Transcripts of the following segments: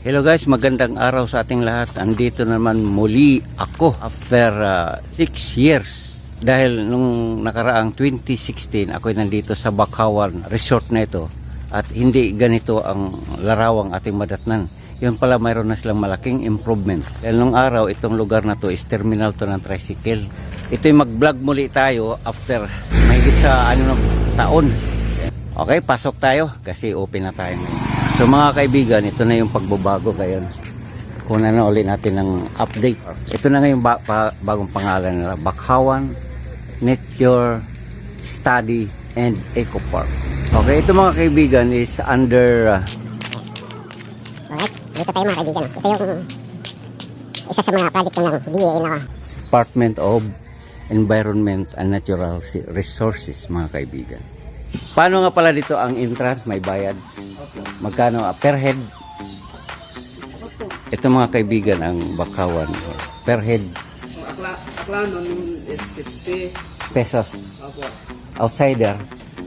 Hello guys, magandang araw sa ating lahat. Andito naman muli ako after 6 years. Dahil nung nakaraang 2016, ako nandito sa Bakawan Resort na ito. At hindi ganito ang larawang ating madatnan. Yun pala mayroon na silang malaking improvement. Dahil nung araw, itong lugar na to is terminal to ng tricycle. Ito'y mag-vlog muli tayo after mahigit sa ano taon. Okay, pasok tayo kasi open na tayo ngayon. So mga kaibigan, ito na yung pagbabago ngayon. Kunan na ulit natin ng update. Ito na ngayon ba, pa- bagong pangalan nila. Bakhawan Nature Study and Eco Park. Okay, ito mga kaibigan is under uh, Alright, dito tayo mga kaibigan. Ito yung isa sa mga project ng DA na Department of Environment and Natural Resources mga kaibigan. Paano nga pala dito ang entrance? May bayad. Magkano ah, per head? Ito mga kaibigan ang bakawan. Per head Akla, akla nun is 60. pesos. Opo, Outsider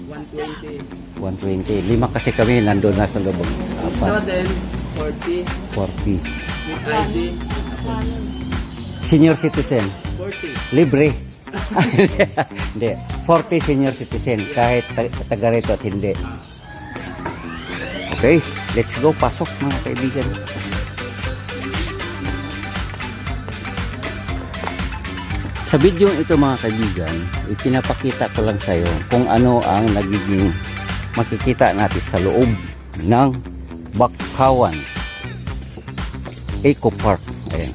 120. 120. Lima kasi kami nandun na sa. Apat, Student, 40. 40. With ID, Senior citizen. 40. Libre. hindi. 40 senior citizen kahit ta- taga rito at hindi. Okay, let's go. Pasok mga kaibigan. Sa video ito mga kaibigan, ipinapakita ko lang sa iyo kung ano ang nagiging makikita natin sa loob ng Bakawan Eco Park. Ayan.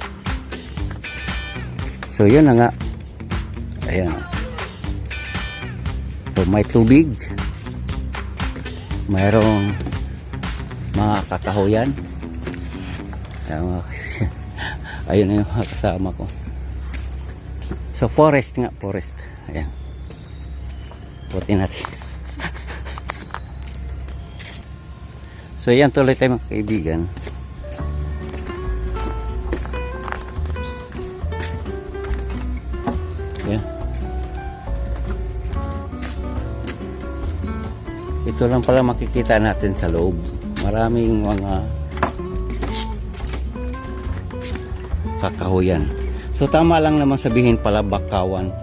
So yun na nga. Ayan. So may tubig. Mayroong mga kakahuyan. Ayan, ayun na yung kasama ko. So forest nga, forest. Ayan. Puti natin. so yan tuloy tayo mga kaibigan. Ito lang pala makikita natin sa loob. Maraming mga kakahuyan. So tama lang naman sabihin pala bakawan.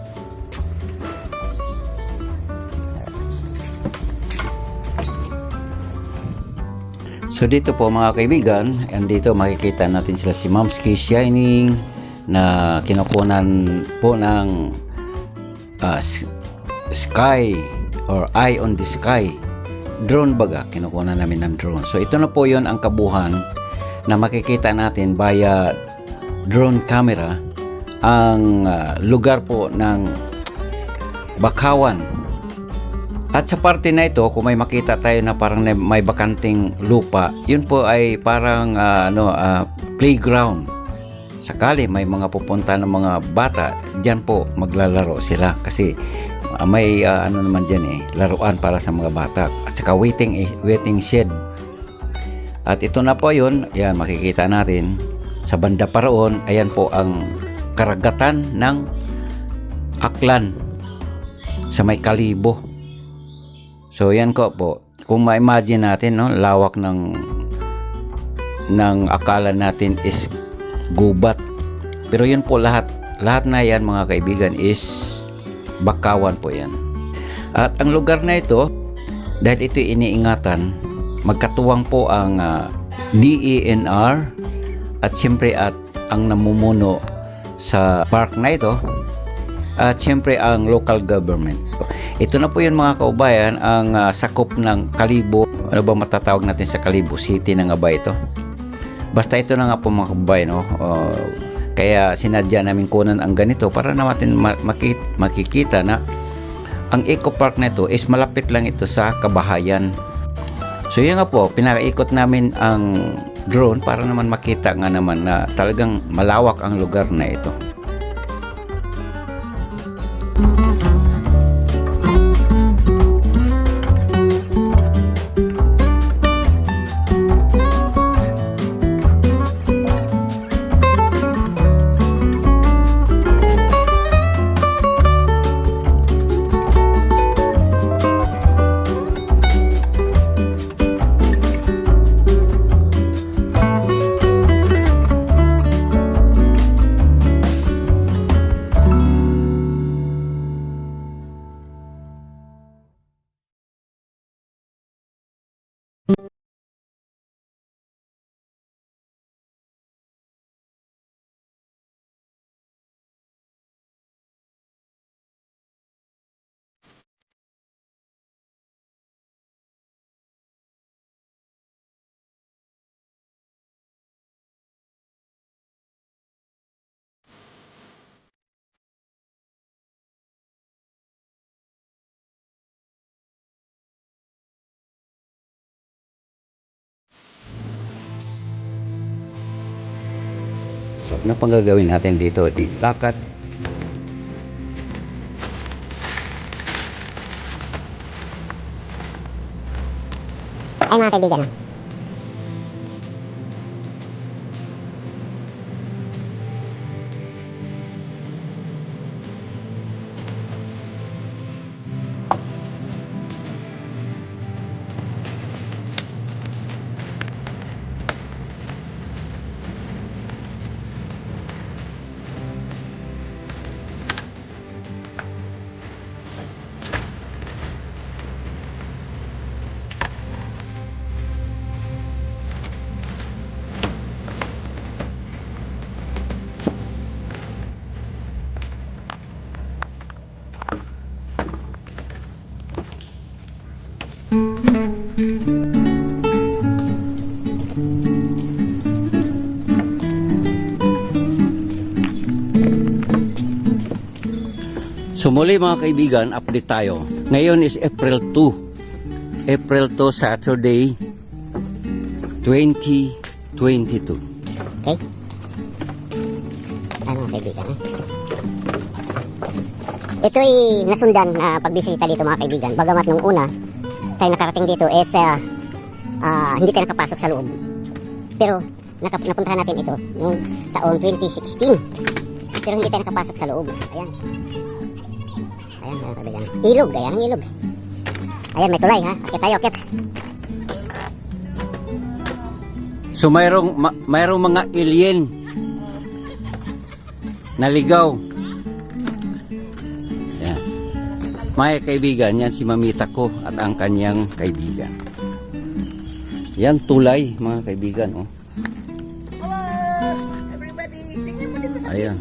So dito po mga kaibigan, and dito makikita natin sila si Momski Shining na kinukunan po ng s- sky or eye on the sky. Drone baga, kinukunan namin ng drone. So ito na po yon ang kabuhan na makikita natin via drone camera ang ah, lugar po ng Bakawan. At sa parte na ito, kung may makita tayo na parang na- may bakanting lupa, yun po ay parang ah, ano, ah, playground. Sakali may mga pupunta ng mga bata, diyan po maglalaro sila kasi ah, may ah, ano naman diyan eh, laruan para sa mga bata. At saka waiting eh, waiting shed. At ito na po yun, yan makikita natin sa banda pa roon, ayan po ang karagatan ng Aklan sa may Kalibo. So yan ko po. Kung ma-imagine natin no, lawak ng ng akala natin is gubat. Pero yun po lahat lahat na yan mga kaibigan is bakawan po yan. At ang lugar na ito dahil ito iniingatan magkatuwang po ang ah, DENR at siyempre at ang namumuno sa park na ito at siyempre ang local government. Ito na po yun mga kaubayan ang ah, sakop ng Kalibo. Ano ba matatawag natin sa Kalibo City na nga ba ito? Basta ito na nga po mga kaubayan. No? Oh, kaya sinadya namin kunan ang ganito para natin ma- maki- makikita na ang eco park na ito is malapit lang ito sa kabahayan. So yun nga po, pinakaikot namin ang drone para naman makita nga naman na talagang malawak ang lugar na ito. So, ano pang gagawin natin dito? Di lakat. Ay mga kaibigan. Muli mga kaibigan, update tayo. Ngayon is April 2. April 2, Saturday, 2022. Okay? Ay mga kaibigan. ah. Ito'y nasundan na pagbisita dito mga kaibigan. Bagamat nung una, tayo nakarating dito is ah, ah, hindi tayo nakapasok sa loob. Pero nakap napuntahan natin ito noong taong 2016. Pero hindi tayo nakapasok sa loob. Ayan. Ilog, ayan ang ilog. Ayan, may tulay ha. Akit tayo, akit. So mayroong ma- mayroong mga alien naligaw. Yan. Mga kaibigan, yan si Mamita ko at ang kanyang kaibigan. Yan tulay, mga kaibigan, oh. Ayan.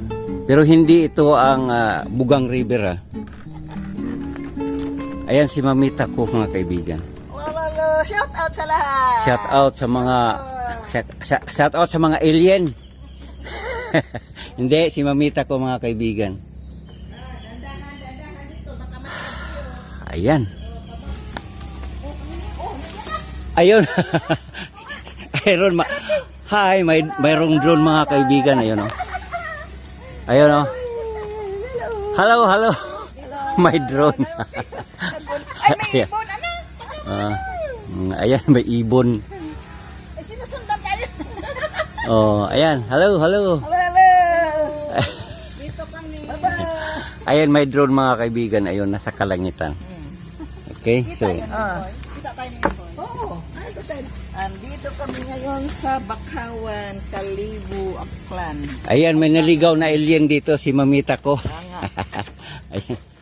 Pero hindi ito ang ah, Bugang River, ah. Ayan si Mamita ko, mga kaibigan. Lolo, shout out sa lahat. Shout out sa mga shout, shout- out sa mga alien. Hindi, si Mamita ko mga kaibigan. Ayan. Ayun. Ayun. Ma- Hi, may mayroong drone mga kaibigan. Ayun oh. Ayun oh. Hello, hello. May drone. Ayan. ibon, anak. Ah, ayan, may ibon. Sinusundan tayo. Oh, ayan. Hello, hello. Lolo. Dito kami. Ayan, may drone mga kaibigan. Ayun, nasa kalangitan. Okay, so, Ah. Oo. Ay, good. Andito kami ngayon sa Bakawan, Kalibu, Aklan. ayan, may naligaw na alien dito, si Mamita ko. Ayan.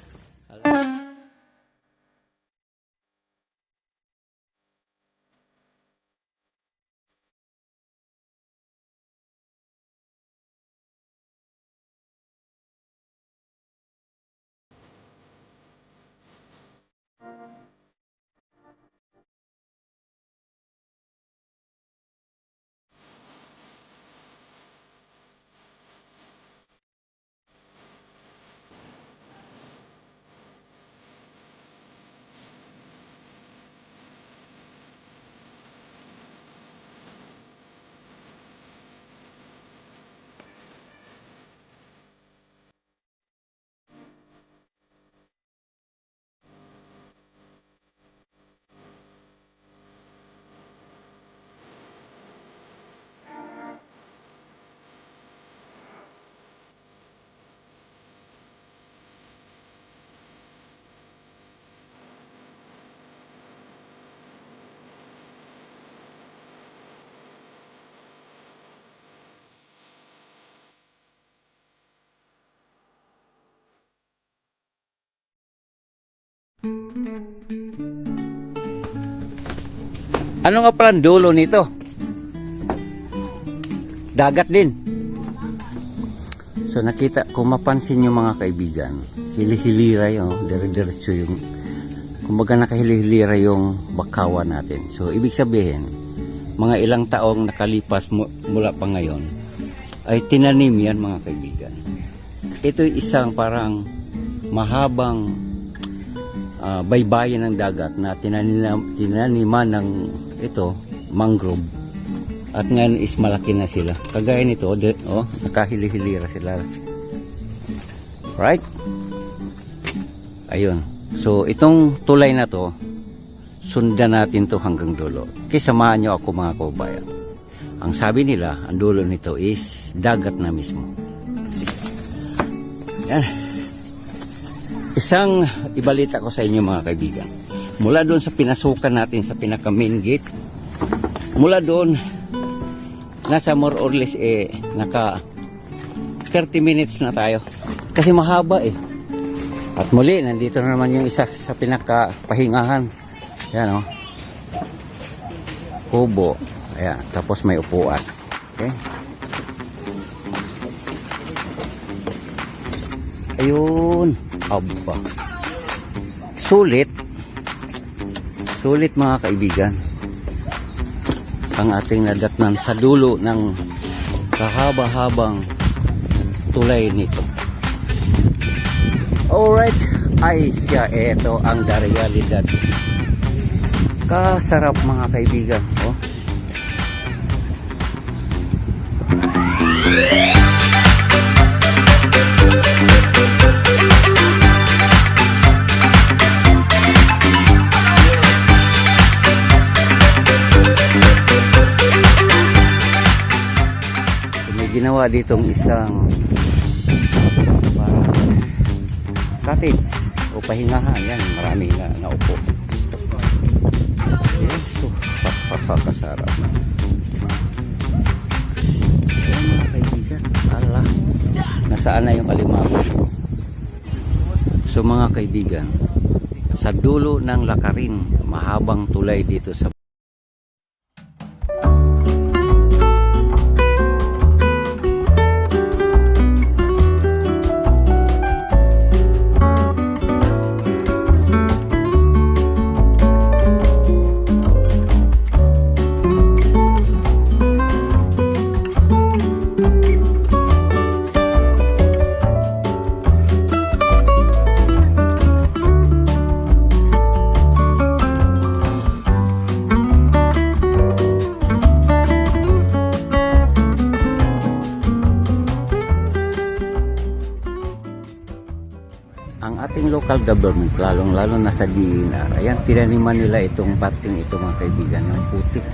Ano nga pala dulo nito? Dagat din. So nakita, kung mapansin nyo mga kaibigan, hilihilira yung, dire-diretso yung, kumbaga nakahilihilira yung bakawan natin. So ibig sabihin, mga ilang taong nakalipas mu- mula pa ngayon, ay tinanim yan mga kaibigan. Ito isang parang mahabang ah, baybayin ng dagat na tinanima, tinaniman ng ito, mangrove. At ngayon is malaki na sila. Kagaya nito, de, oh, nakahili-hilira sila. Right? Ayun. So, itong tulay na to, sundan natin to hanggang dulo. Kaya samahan nyo ako mga kababayan. Ang sabi nila, ang dulo nito is dagat na mismo. Yan. Isang ibalita ko sa inyo mga kaibigan. Mula doon sa pinasukan natin sa pinaka main gate, mula doon, nasa more or less eh, naka 30 minutes na tayo. Kasi mahaba eh. At muli, nandito na naman yung isa sa pinakapahingahan. Yan o. Oh. Kubo. Ayan. Tapos may upuan. Okay. Ayun. Aba. Sulit. Sulit mga kaibigan. Ang ating nadatnan sa dulo ng kahaba-habang tulay nito. Alright, ay siya ito ang the realidad. Kasarap mga kaibigan. Oh. Ginawa ditong isang parang cottage o pahingahan. Yan marami na naupo. Yes so papapakasarap. Na Ayan, mga kaibigan. Ala nasaan na yung alimango? So mga kaibigan sa dulo ng lakarin mahabang tulay dito sa local government, lalong-lalo na sa DNR, ayan, tinaniman nila itong parting ito mga kaibigan, ng putik.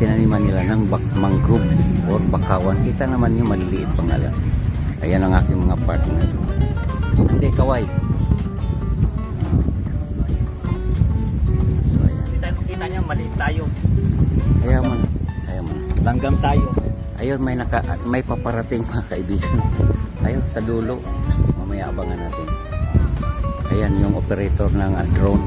Tinaniman nila ng bak mangrove or bakawan. Kita naman yung maliliit pangalan. Ayan ang aking mga partner. Hindi, kaway. So, ayan. Kita, kita niya, maliit tayo. Na. Ayaw mo na. Langgam tayo. Ayun, may naka, may paparating mga kaibigan. Ayun, sa dulo. Mamaya abangan natin. Ayan, yung operator ng ah, drone.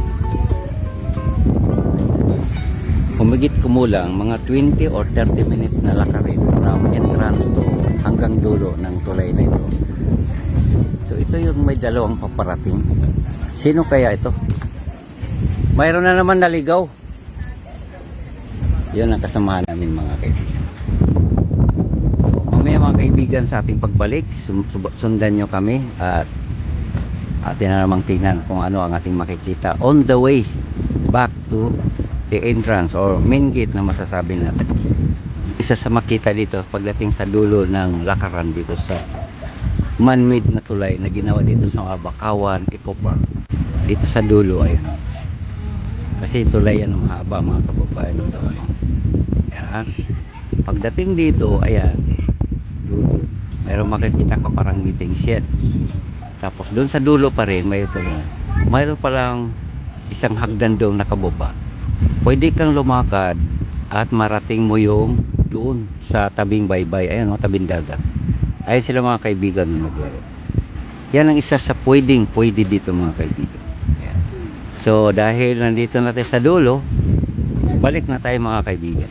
Humigit kumulang mga 20 or 30 minutes na lakarin from entrance to hanggang dulo ng tulay na ito. So ito yung may dalawang paparating. Sino kaya ito? Mayroon na naman naligaw. Yun ang kasamahan namin mga kaibigan. Mamaya mga kaibigan sa ating pagbalik, sundan nyo kami at atin na namang tingnan kung ano ang ating makikita on the way back to the entrance or main gate na masasabi natin. Isa sa makita dito pagdating sa dulo ng lakaran dito sa man-made na tulay na ginawa dito sa Bakawan, Eco Park. Dito sa dulo ayun. Kasi tulay yan ng haba mga kababayan. Ito, ano. Ayan. Pagdating dito, ayan, dulo. Meron makikita ka parang meeting shed. Tapos doon sa dulo pa rin, may ito na. Mayroon palang isang hagdan doon nakababa. Pwede kang lumakad at marating mo yung doon sa tabing baybay. Ayan o, tabing dagat. Ayun sila mga kaibigan na maglaro. Yan ang isa sa pwedeng pwede dito mga kaibigan. Ayan. So dahil nandito natin sa dulo, balik na tayo mga kaibigan.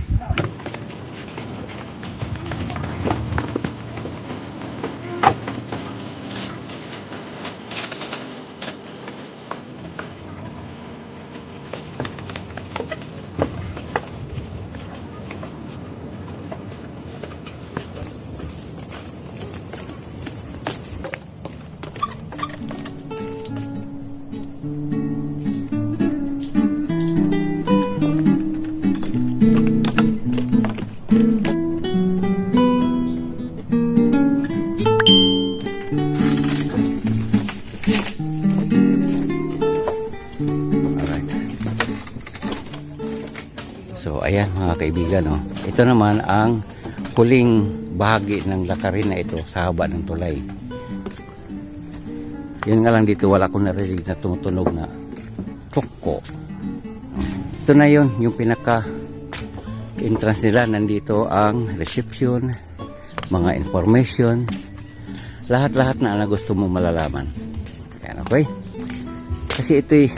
Kaibigan, oh. ito naman ang huling bahagi ng lakarin na ito sa haba ng tulay. Yun nga lang dito wala akong narinig na tumutunog na tukko. Ito na yun, yung pinaka entrance nila. Nandito ang reception, mga information, lahat-lahat na na gusto mo malalaman. Yan, okay? Kasi ito'y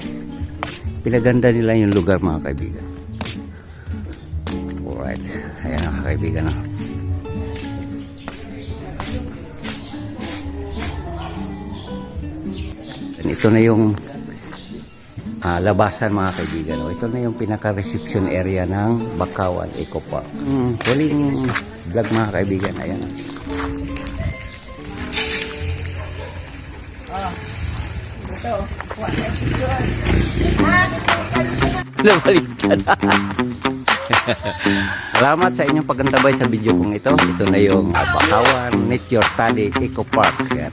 pinaganda nila yung lugar mga kaibigan. Kaibigan. ah. And ito na yung ah, labasan mga kaibigan. O, ito na yung pinaka-reception area ng Bakawan Eco Park. Hmm, huling vlog mga kaibigan. Ayan. Ito, kuha na picture. Nabaliktad. Salamat sa inyong pagkantabay sa video kong ito. Ito na yung uh, Bakawan Nature Study Eco Park. Yan.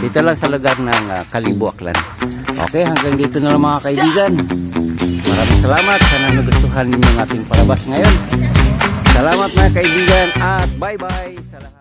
Dito lang sa lugar ng uh, Kalibu, Aklan. Okay, hanggang dito na lang mga kaibigan. Maraming salamat. Sana nagustuhan ninyo ang ating palabas ngayon. Salamat mga kaibigan at bye-bye sa lahat.